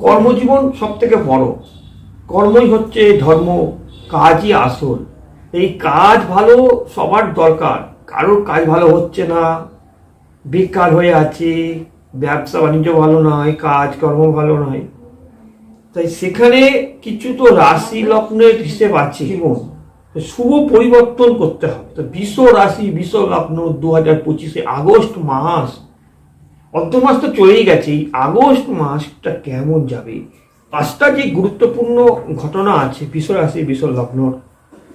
কর্মজীবন সব থেকে বড়। কর্মই হচ্ছে ধর্ম কাজই আসল। এই কাজ ভালো সবার দরকার কারোর কাজ ভালো হচ্ছে না। বেকার হয়ে আছে ব্যবসা বাণিজ্য ভালো নয় কাজ কর্ম ভালো নয়। তাই সেখানে কিছু তো রাশি লগ্নের হিসেব আছে। জীবন। তো শুভ পরিবর্তন করতে হবে। তো বিশ্ব রাশি বিশ্ব লগ্ন দু হাজার পঁচিশে আগস্ট মাস অর্ধ মাস তো চলেই গেছে আগস্ট মাসটা কেমন যাবে? পাঁচটা যে গুরুত্বপূর্ণ ঘটনা আছে বিশ্ব রাশি বিশ্ব লগ্নর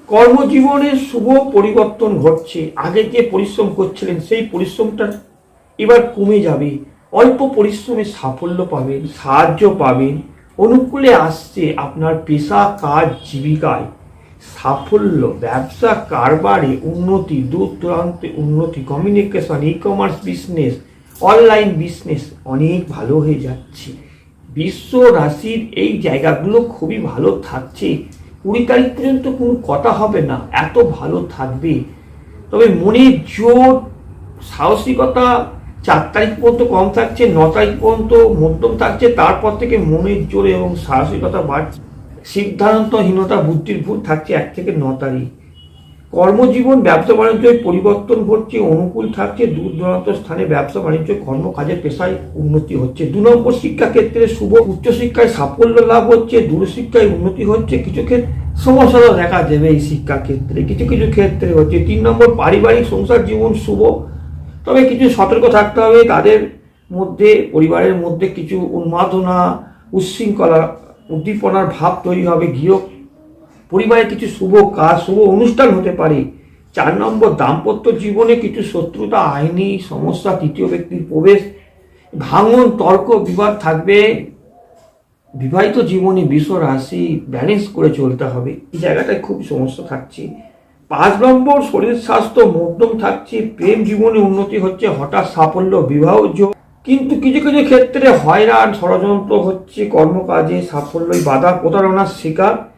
কর্মজীবনে শুভ পরিবর্তন ঘটছে, আগে যে পরিশ্রম করছিলেন, সেই পরিশ্রমটা এবার কমে যাবে। অল্প পরিশ্রমে সাফল্য পাবেন, সাহায্য পাবেন, অনুকূলে আসছে আপনার পেশা, কাজ, জীবিকায়। সাফল্য, ব্যবসা, কারবারে উন্নতি, দূর দূরান্তে উন্নতি communication e commerce business online business অনেক ভালো হয়ে যাচ্ছে। বিশ্ব রাশির এই জায়গাগুলো খুবই ভালো থাকছে। কুড়ি তারিখ পর্যন্ত কোনো কথা হবে না, এত ভালো থাকবে। তবে মনের জোর, সাহসিকতা, চার তারিখ পর্যন্ত কম থাকছে, ন তারিখ পর্যন্ত মধ্যম থাকছে, তারপর থেকে মনের জোর এবং সাহসিকতা বাড়ছে। সিদ্ধান্তহীনতা বুদ্ধির ভুল থাকছে এক থেকে ন তারিখ। কর্মজীবন, ব্যবসা বাণিজ্যের পরিবর্তন ঘটছে, অনুকূল থাকছে দূর দূরান্ত স্থানে ব্যবসা বাণিজ্য কর্ম কাজের পেশায় উন্নতি হচ্ছে। দু নম্বর শিক্ষাক্ষেত্রে শুভ উচ্চশিক্ষায় সাফল্য লাভ হচ্ছে, দূরশিক্ষায় উন্নতি হচ্ছে। কিছু ক্ষেত্রে সমস্যা দেখা দেবে এই শিক্ষাক্ষেত্রে কিছু কিছু ক্ষেত্রে হচ্ছে, তিন নম্বর পারিবারিক সংসার জীবন শুভ। তবে কিছু সতর্ক থাকতে হবে, তাদের মধ্যে, পরিবারের মধ্যে কিছু উন্মাদনা, উচ্ছৃঙ্খলা, উদ্দীপনার ভাব তৈরি হবে, গৃহ পরিবারে কিছু শুভ কাজ, শুভ অনুষ্ঠান হতে পারে। চার নম্বর, দাম্পত্য জীবনে কিছু শত্রুতা, আইনি সমস্যা, তৃতীয় ব্যক্তির প্রবেশ, ভাঙন, তর্ক, বিবাদ থাকবে। বিবাহিত জীবনে বিশ্ব রাশি ব্যালেন্স করে চলতে হবে। এই জায়গাটায় খুব সমস্যা থাকছে। পাঁচ নম্বর, শরীর স্বাস্থ্য মধ্যম থাকছে, প্রেম জীবনে উন্নতি হচ্ছে, হঠাৎ সাফল্য, বিবাহ কিন্তু কিছু কিছু ক্ষেত্রে হয়রান, ষড়যন্ত্র হচ্ছে, কর্মকাজে সাফল্যই বাধা প্রতারণার শিকার।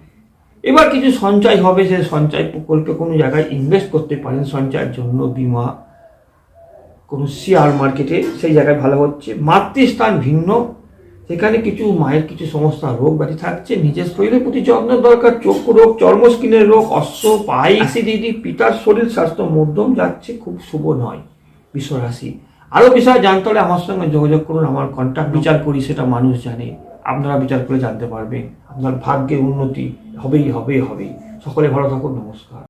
এবার কিছু সঞ্চয় হবে, সে সঞ্চয় প্রকল্পে কোনো জায়গায় ইনভেস্ট করতে পারেন, সঞ্চয়ের জন্য বিমা, কোনো শেয়ার মার্কেটে সেই জায়গায় ভালো হচ্ছে। মাতৃস্থান ভিন্ন, সেখানে কিছু মায়ের কিছু সমস্যা, রোগ ব্যাধি থাকছে, নিজের শরীরের প্রতি যত্ন দরকার, চক্ষু রোগ, চর্মস্কিনের রোগ অশ্ব পাই অ্যাসিডিটি পিতার শরীর স্বাস্থ্য মধ্যম যাচ্ছে, খুব শুভ নয় বিশ্বরাশি। আরও বিষয় জানতে হলে আমার সঙ্গে যোগাযোগ করুন, আমার কন্ট্যাক্ট বিচার করি, সেটা মানুষ জানে। আপনারা বিচার করে জানতে পারবেন। আপনার ভাগ্যে উন্নতি হবেই হবেই হবেই। সকলে ভালো থাকুন, নমস্কার।